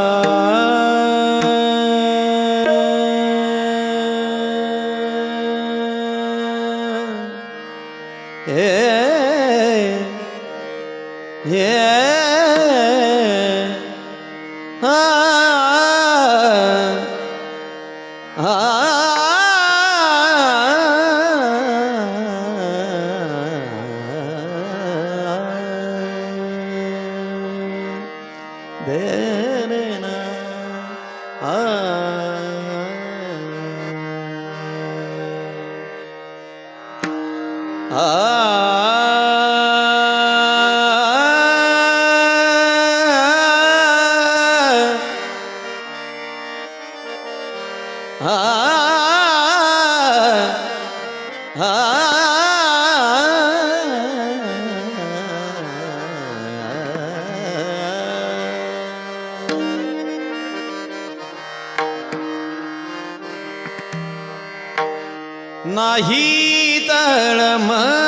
हे ah. तळमळ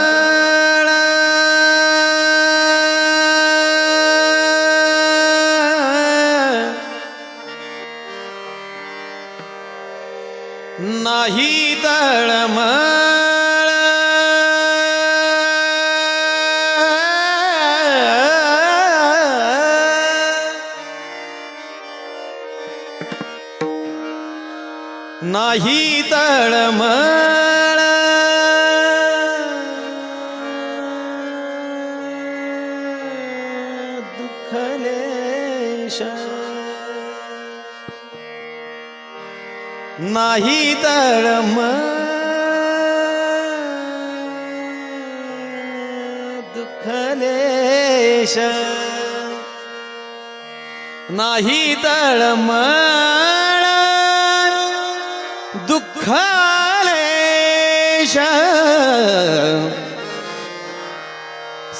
नाही तळमळ नाही तळमळ दुःखलेश नाही तळम दुःखलेश नाही तळमळ दुःखलेश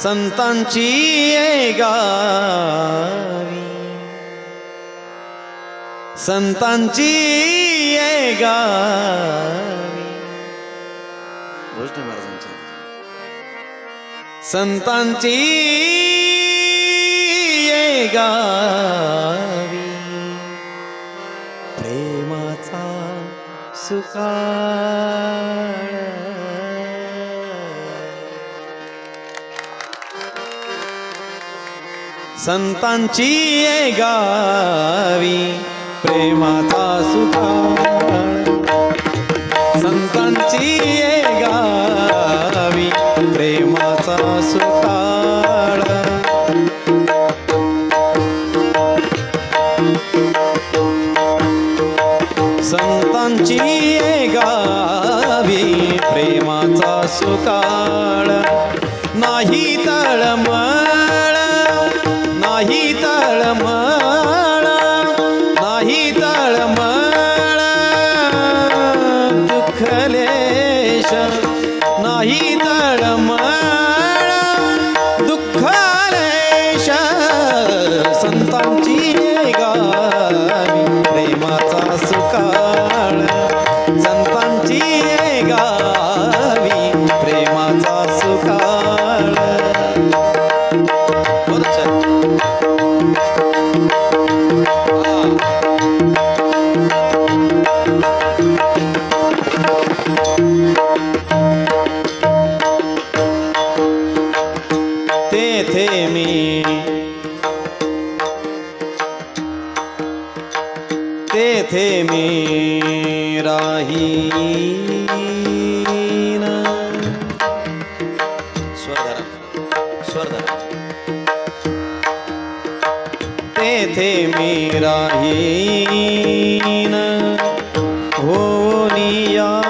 संतांची गावी. संतांची गावी. महाराजांची संतांची गावी. प्रेमाचा सुकाळ संतांची ये गावी प्रेमाचा सुकाळ संतांची ये गावी प्रेमाचा सुकाळ संतांची ये गावी प्रेमाचा सुकाळ नाही तळमळ नाही तळमळ दुःखालेश संतांची गावी प्रेमाचा सुकाळ. संतांची गावी प्रेमाचा सुकाळ. तेथे मी तेथे मी राहीन स्वरधरा स्वरधरा तेथे मी राहीन होनी याचक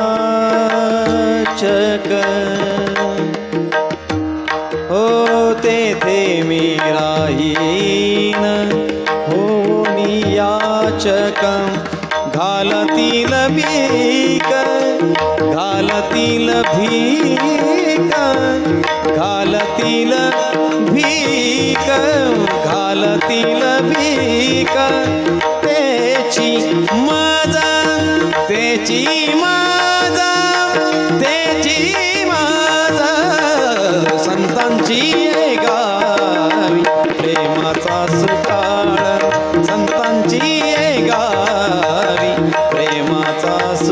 याचकं घालतील भीक घालतील भीक घालतील भीक घालतील तेची मज़ा तेची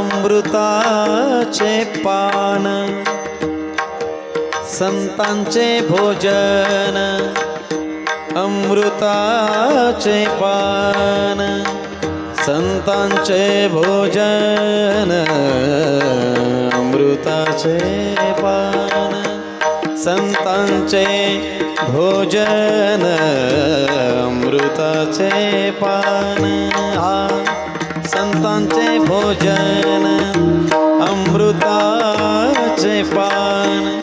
अमृताचे पान संतांचे भोजन अमृताचे पान संतांचे भोजन अमृताचे पान संतांचे भोजन अमृताचे पान. हा संतांचे भोजन अमृताचे पान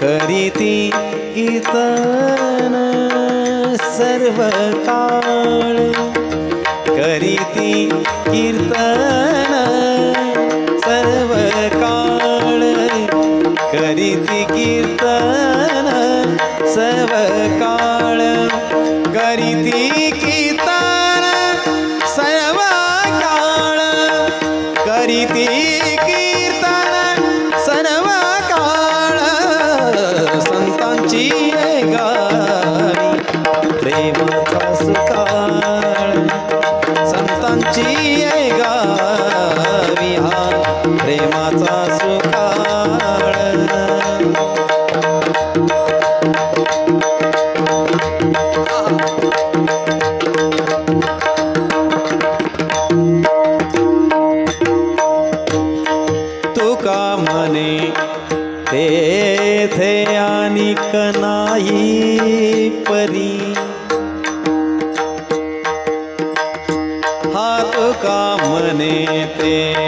करीती कीर्तन सर्व काळ. करीती कीर्तन सर्व काळ. करीती कीर्तन सर्व काळ. करीती कीर्तन संतांची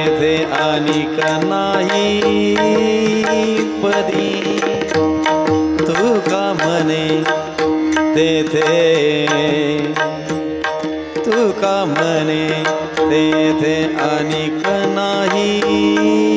तेथे आणिक नाही? परी तुका म्हणे तेथे? तुका म्हणे तेथे अनिक नाही?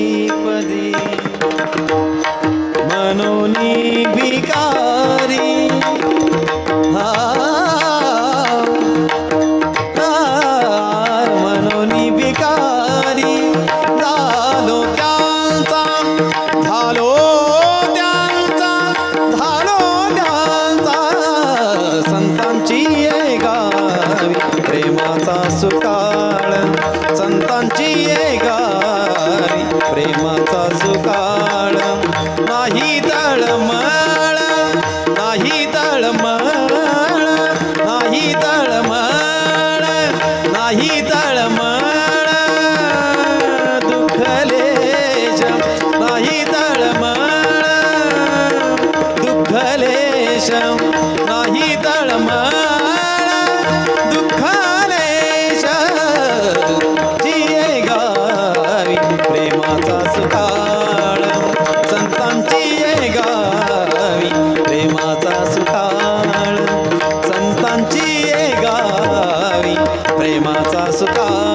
नाही तळमळ दुःखलेश जिये गावी प्रेमाचा सुकाळ संतांची ये गावी प्रेमाचा सुकाळ संतांची ये गावी प्रेमाचा सुकाळ